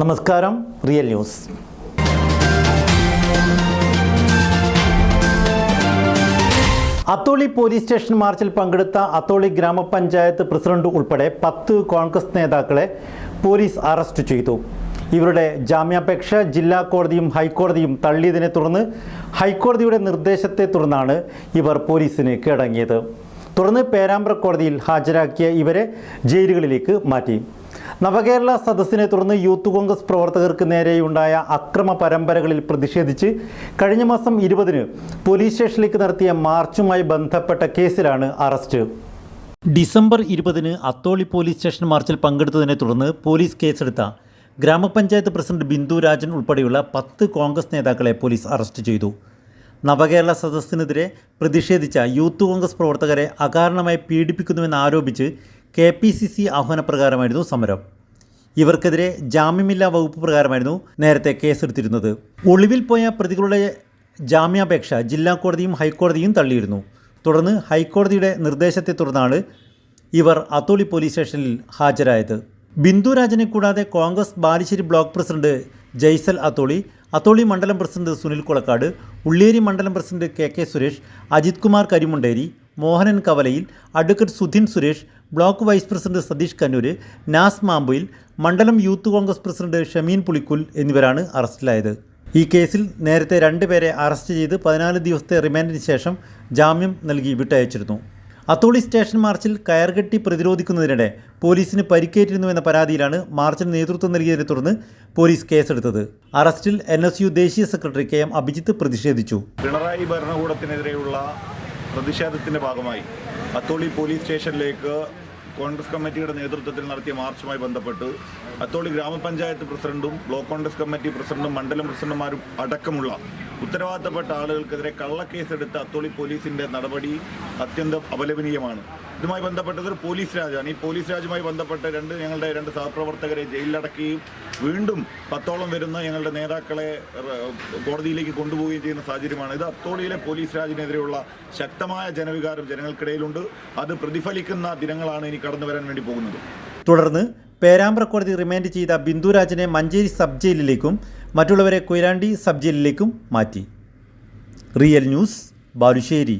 നമസ്കാരം real news. Atholi police station മാർച്ചിൽ പങ്കെടുത്ത അത്തോളി ഗ്രാമപഞ്ചായത്ത് പ്രസിഡന്റ് ഉൾപ്പെടെ പത്ത് കോൺഗ്രസ് നേതാക്കളെ പോലീസ് അറസ്റ്റ് ചെയ്തു. ഇവരുടെ ജാമ്യാപേക്ഷ ജില്ലാ കോടതിയും ഹൈക്കോടതിയും തള്ളിയതിനെ തുടർന്ന് ഹൈക്കോടതിയുടെ നിർദ്ദേശത്തെ തുടർന്നാണ് ഇവർ പോലീസിന് കീഴടങ്ങിയത്. തുടർന്ന് പേരാമ്പ്ര കോടതിയിൽ ഹാജരാക്കിയ ഇവരെ ജയിലുകളിലേക്ക് മാറ്റി. നവകേരള സദസ്സിനെ തുടർന്ന് യൂത്ത് കോൺഗ്രസ് പ്രവർത്തകർക്ക് നേരെയുണ്ടായ അക്രമ പരമ്പരകളിൽ പ്രതിഷേധിച്ച് കഴിഞ്ഞ മാസം ഇരുപതിന് പോലീസ് സ്റ്റേഷനിലേക്ക് നടത്തിയ മാർച്ചുമായി ബന്ധപ്പെട്ട കേസിലാണ് അറസ്റ്റ്. ഡിസംബർ ഇരുപതിന് അത്തോളി പോലീസ് സ്റ്റേഷൻ മാർച്ചിൽ പങ്കെടുത്തതിനെ തുടർന്ന് പോലീസ് കേസെടുത്ത ഗ്രാമപഞ്ചായത്ത് പ്രസിഡന്റ് ബിന്ദു രാജൻ ഉൾപ്പെടെയുള്ള പത്ത് കോൺഗ്രസ് നേതാക്കളെ പോലീസ് അറസ്റ്റ് ചെയ്തു. നവകേരള സദസ്സിനെതിരെ പ്രതിഷേധിച്ച യൂത്ത് കോൺഗ്രസ് പ്രവർത്തകരെ അകാരണമായി പീഡിപ്പിക്കുന്നുവെന്ന് ആരോപിച്ച് കെ പി സി സി ആഹ്വാനപ്രകാരമായിരുന്നു സമരം. ഇവർക്കെതിരെ ജാമ്യമില്ലാ വകുപ്പ് പ്രകാരമായിരുന്നു നേരത്തെ കേസെടുത്തിരുന്നത്. ഒളിവിൽ പോയ പ്രതികളുടെ ജാമ്യാപേക്ഷ ജില്ലാ കോടതിയും ഹൈക്കോടതിയും തള്ളിയിരുന്നു. തുടർന്ന് ഹൈക്കോടതിയുടെ നിർദ്ദേശത്തെ തുടർന്നാണ് ഇവർ അത്തോളി പോലീസ് സ്റ്റേഷനിൽ ഹാജരായത്. ബിന്ദു രാജനെ കൂടാതെ കോൺഗ്രസ് ബാലുശ്ശേരി ബ്ലോക്ക് പ്രസിഡന്റ് ജയ്സൽ അത്തോളി അത്തോളി മണ്ഡലം പ്രസിഡന്റ് സുനിൽ കൊളക്കാട് ഉള്ളിയേരി മണ്ഡലം president K K Suresh Ajith Kumar Karimunderi Mohanan കവലയിൽ advocate Sudhin Suresh block vice president Satheesh Kannur Naz Mampuyil മണ്ഡലം യൂത്ത് കോൺഗ്രസ് പ്രസിഡന്റ് ഷമീൻ പുളിക്കുൽ എന്നിവരാണ് അറസ്റ്റിലായത്. ഈ കേസിൽ നേരത്തെ രണ്ടുപേരെ അറസ്റ്റ് ചെയ്ത് പതിനാല് ദിവസത്തെ റിമാൻഡിന് ശേഷം ജാമ്യം നൽകി വിട്ടയച്ചിരുന്നു. അത്തോളി സ്റ്റേഷൻ മാർച്ചിൽ കയർകെട്ടി പ്രതിരോധിക്കുന്നതിനിടെ പോലീസിന് പരിക്കേറ്റിരുന്നുവെന്ന പരാതിയിലാണ് മാർച്ചിന് നേതൃത്വം നൽകിയതിനെ തുടർന്ന് പോലീസ് കേസെടുത്തത്. അറസ്റ്റിൽ എൻ ദേശീയ സെക്രട്ടറി കെ എം അഭിജിത്ത് പ്രതിഷേധിച്ചു. പിണറായി ഭരണകൂടത്തിനെതിരെയുള്ള പ്രതിഷേധത്തിന്റെ ഭാഗമായി അത്തോളി പോലീസ് സ്റ്റേഷനിലേക്ക് കോൺഗ്രസ് കമ്മിറ്റിയുടെ നേതൃത്വത്തിൽ നടത്തിയ മാർച്ചുമായി ബന്ധപ്പെട്ട് അത്തോളി ഗ്രാമപഞ്ചായത്ത് പ്രസിഡന്റും ബ്ലോക്ക് കോൺഗ്രസ് കമ്മിറ്റി പ്രസിഡന്റും മണ്ഡലം പ്രസിഡന്റുമാരും അടക്കമുള്ള ഉത്തരവാദിത്തപ്പെട്ട ആളുകൾക്കെതിരെ കള്ളക്കേസെടുത്ത അത്തോളി പോലീസിന്റെ നടപടി അത്യന്തം അപലപനീയമാണ്. ഇതുമായി ബന്ധപ്പെട്ടത് ഒരു പോലീസ് രാജാണ്. ഈ പോലീസ് രാജുമായി ബന്ധപ്പെട്ട് രണ്ട് ഞങ്ങളുടെ രണ്ട് സഹപ്രവർത്തകരെ ജയിലിലടക്കുകയും വീണ്ടും പത്തോളം വരുന്ന ഞങ്ങളുടെ നേതാക്കളെ കോടതിയിലേക്ക് കൊണ്ടുപോവുകയും ചെയ്യുന്ന സാഹചര്യമാണ്. ഇത് അത്തോളിയിലെ പോലീസ് രാജിനെതിരെയുള്ള ശക്തമായ ജനവികാരം ജനങ്ങൾക്കിടയിലുണ്ട്. അത് പ്രതിഫലിക്കുന്ന ദിനങ്ങളാണ് ഇനി കടന്നു വരാൻ വേണ്ടി പോകുന്നത്. തുടർന്ന് പേരാമ്പ്ര കോടതി റിമാൻഡ് ചെയ്ത ബിന്ദുരാജിനെ മഞ്ചേരി സബ് ജയിലിലേക്കും മറ്റുള്ളവരെ കൊയിലാണ്ടി സബ് ജയിലിലേക്കും മാറ്റി. Real news Balussery.